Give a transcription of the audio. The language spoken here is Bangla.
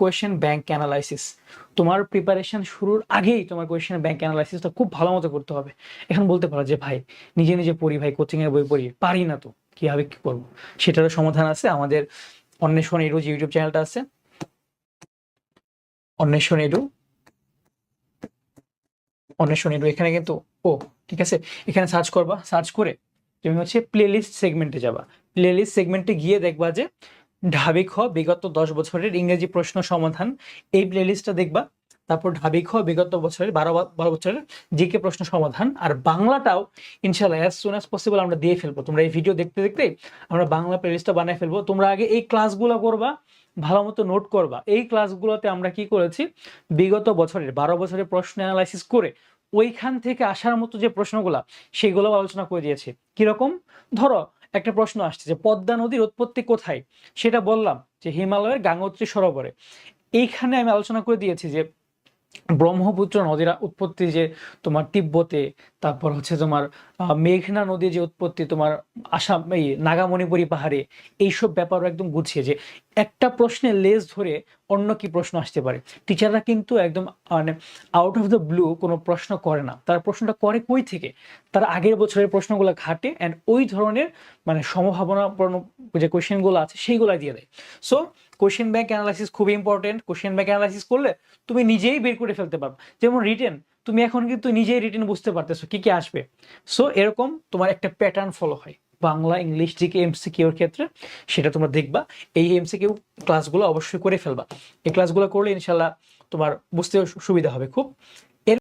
কোয়েশ্চেন ব্যাংক অ্যানালাইসিস তোমার প্রিপারেশন শুরুর আগেই তোমার কোয়েশ্চেন ব্যাংক অ্যানালাইসিসটা খুব ভালো মতো করতে হবে। এখন বলতে পারো যে, ভাই, নিজে নিজে পড়ি, ভাই কোচিংয়ের বই পড়ি, পারি না তো কীভাবে কী করব? সেটারও সমাধান আছে। আমাদের অন্বেষণ এডু যে ইউটিউব চ্যানেলটা আছে, অন্বেষণ এডু অন্বেষণ এডু এখানে কিন্তু, ও, ঠিক আছে? এখানে সার্চ করবা সার্চ করে তুমি হচ্ছে প্লেলিস্ট সেগমেন্টে যাবা। প্লেলিস্ট সেগমেন্টে গিয়ে দেখবা যে ঢাবি খ বিগত দশ বছরের ইংরেজি প্রশ্ন সমাধান। এই প্লেলিস্টটা দেখবা। তারপর ঢাবি খ বিগত বছরের বারো বারো বছরের জিকে প্রশ্ন সমাধান। আর বাংলাটাও ইনশাল্লাহ অ্যাজ সুন অ্যাজ পসিবল আমরা দিয়ে ফেলব। তোমরা এই ভিডিও দেখতে দেখতে আমরা বাংলা প্লেলিস্টটা বানিয়ে ফেলব। তোমরা আগে এই ক্লাসগুলো করবা ভালো মতো নোট করবা। এই ক্লাসগুলোতে আমরা কি করেছি? বিগত বছরের বারো বছরের প্রশ্ন অ্যানালাইসিস করে ওইখান থেকে আসার মতো যে প্রশ্নগুলা সেগুলো আলোচনা করে দিয়েছি। কীরকম? ধরো একটা প্রশ্ন আসছে যে পদ্মা নদীর উৎপত্তি কোথায়? সেটা বললাম যে হিমালয়ের গাঙ্গোত্রী সরোবরে। এইখানে আমি আলোচনা করে দিয়েছি যে ব্রহ্মপুত্র নদীর উৎপত্তি যে তোমার তিব্বতে, তারপর হচ্ছে তোমার মেঘনা নদীর যে উৎপত্তি, তোমার আসাম, এই নাগামণিপুরি পাহাড়ে, এইসব ব্যাপারও একদম গুছিয়ে যে একটা প্রশ্নের লেজ ধরে অন্য কি প্রশ্ন আসতে পারে? টিচাররা কিন্তু একদম মানে আউট অফ দ্য ব্লু কোনো প্রশ্ন করে না। তার প্রশ্নটা করে কই থেকে? তার আগের বছরের প্রশ্নগুলো ঘাটে অ্যান্ড ওই ধরনের মানে সম্ভাবনাপূর্ণ যে কোয়েশ্চেনগুলো আছে সেইগুলো দিয়ে দেয়। সো কোয়েশ্চেন ব্যাংক অ্যানালাইসিস খুবই ইম্পর্টেন্ট কোয়েশ্চেন ব্যাংক অ্যানালাইসিস করলে তুমি নিজেই বের করে ফেলতে পারবে। যেমন রিটেন তুমি এখন কিন্তু নিজেই রিটেন বুঝতে পারতেছো কি কি আসবে। সো এরকম তোমার একটা প্যাটার্ন ফলো হয়। বাংলা, ইংলিশ জিকে এমসিকিউর ক্ষেত্রে, সেটা তোমরা দেখবা। এই এমসিকিউ ক্লাসগুলো অবশ্যই করে ফেলবা। এই ক্লাসগুলো করলে ইনশাল্লাহ তোমার বুঝতে সুবিধা হবে খুব।